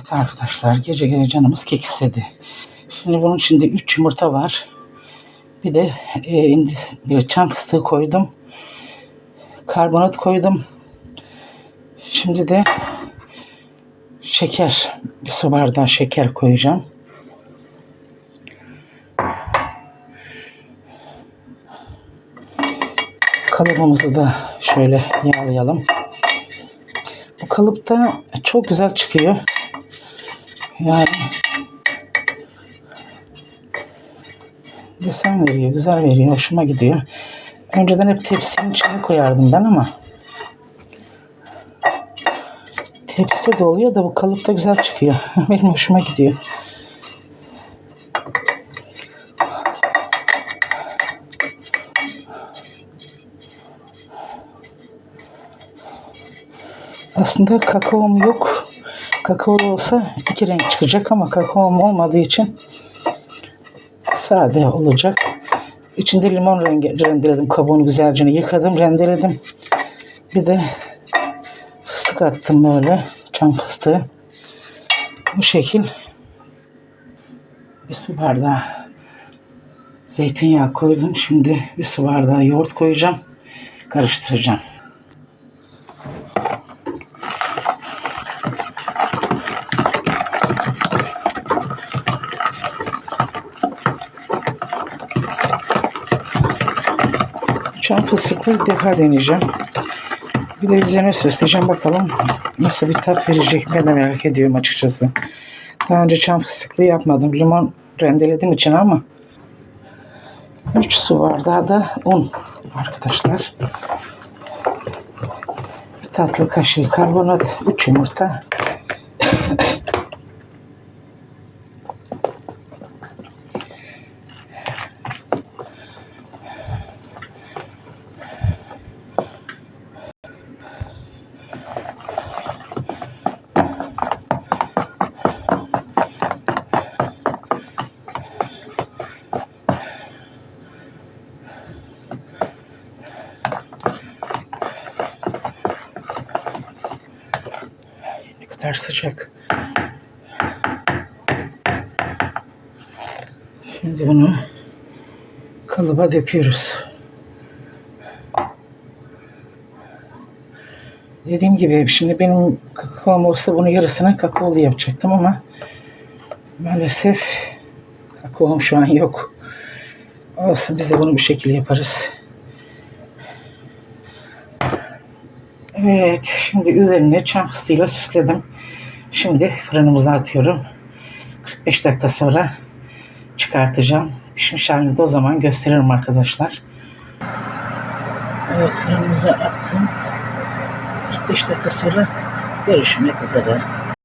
Evet arkadaşlar gece gece canımız kek istedi. Şimdi bunun içinde 3 yumurta var. Bir de e, bir çam fıstığı koydum. Karbonat koydum. Şimdi de şeker. Bir su bardağı şeker koyacağım. Kalıbımızı da şöyle yağlayalım. Bu kalıpta çok güzel çıkıyor. Yani desen veriyor, güzel veriyor, hoşuma gidiyor. Önceden hep tepsinin içine koyardım ben ama tepside de oluyor da bu kalıpta güzel çıkıyor. Benim hoşuma gidiyor. Aslında kakaom yok. Kakao olsa iki renk çıkacak ama kakaom olmadığı için sade olacak. İçinde limon rengi rendeledim. Kabuğunu güzelce yıkadım, rendeledim. Bir de fıstık attım böyle. Çam fıstığı. Bu şekil bir su bardağı zeytinyağı koydum. Şimdi bir su bardağı yoğurt koyacağım. Karıştıracağım. Çam fıstıklı ilk defa deneyeceğim. Bir de üzerine süsleyeceğim bakalım nasıl bir tat verecek ben de merak ediyorum açıkçası. Daha önce çam fıstıklı yapmadım. Limon rendeledim için ama 3 su bardağı da un arkadaşlar. Bir tatlı kaşığı karbonat, 3 yumurta. Kadar sıcak. Şimdi bunu kalıba döküyoruz. Dediğim gibi şimdi benim kakaom olsa bunu yarısını kakaolu yapacaktım ama maalesef kakaom şu an yok. Olsun biz de bunu bir şekilde yaparız. Evet, şimdi üzerine çam fıstığıyla süsledim. Şimdi fırınımıza atıyorum. 45 dakika sonra çıkartacağım. Pişmiş halini de o zaman gösteririm arkadaşlar. Evet, fırınımıza attım. 45 dakika sonra görüşmek üzere.